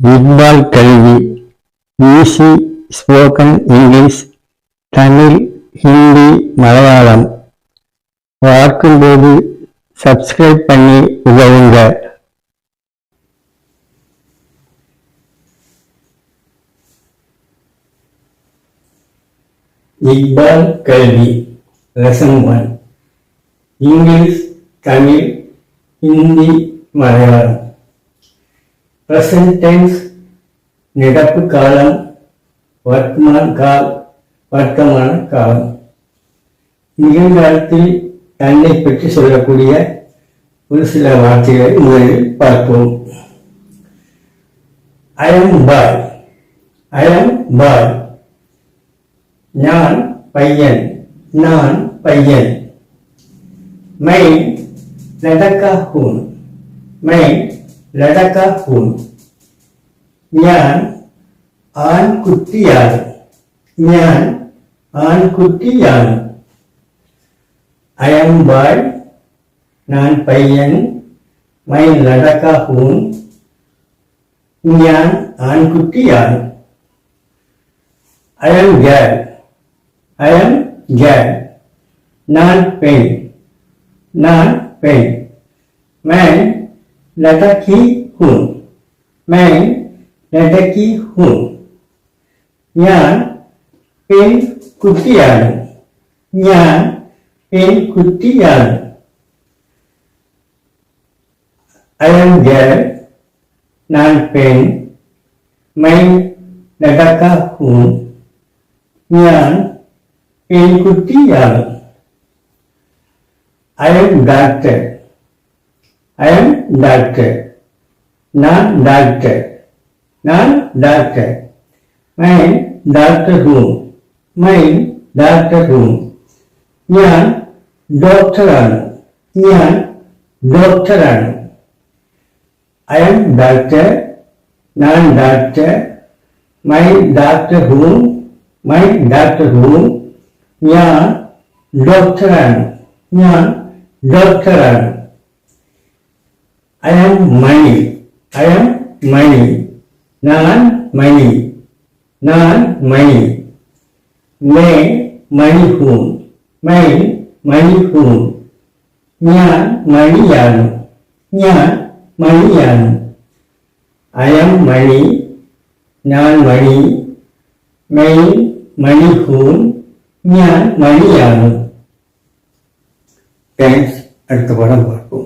Iqbal Kalvi easy spoken English Tamil Hindi Malayalam. பார்க்கும்போது subscribe பண்ணி உதவுங்க. Iqbal Kalvi lesson one English Tamil Hindi Malayalam. Present tense நடப்பு காலம் வர்த்தமான் கால் வர்த்தமான காலம். நிகழ்காலத்தில் தன்னை பற்றி சொல்லக்கூடிய ஒரு சில வார்த்தைகளை முதலில் பார்ப்போம். அயம் பாய் அயம் பாய் நான் பையன். நான் பையன். மை லடக்கா ஹூன் மை ലടക ഹൂൺ ഞാൻ ആൺകുട്ടിയാണ് ഞാൻ ആൺകുട്ടിയാണ് അയം ബായ് ഞാൻ പയ്യൻ മൈ ലടക ഹൂൺ ഞാൻ ആൺകുട്ടിയാണ് അയം ഗേൾ അയം ഗേൾ ഞാൻ പെൺ ഞാൻ പെൺ मैं लटकी हूँ मैं लटकी हूँ ഞാൻ പെൺകുട്ടിയാണ് ഞാൻ പെൺകുട്ടിയാണ് അയം ഗേൾ ഞാൻ പെൺ മൈ ലടക്ക ഹൂം ഞാൻ പെൺകുട്ടിയാണ് അയം doctor I am doctor. I am doctor ഞാൻ ഡാക്ടർ ഞാൻ ഡാക്ടർ ഐ എം ഡാക്ടർ ഹൂം മൈ ഡാക്ടർ ഹൂം ഞാൻ ഡോക്ടറാണ് ഞാൻ ഡോക്ടറാണ് ഐ എം ഡാക്ടർ ഞാൻ ഡാക്ടർ മൈ ഡാക്ടർ ഹൂം മൈ ഡാക്ടർ ഹൂം ഞാൻ ഡോക്ടറാണ് ഞാൻ ഡോക്ടറാണ് അയാൾ മണി അയാൾ മണി ഞാൻ മണി ഞാൻ മണി മേ മണി ഹൂം മൈ മണി ഹൂം ഞാൻ മണിയാണ് ഞാൻ മണിയാണ് അയം മണി ഞാൻ മണി മൈ മണി ഹൂം ഞാൻ മണിയാണ് താങ്ക്സ് അടുത്ത പടം പാർക്കും.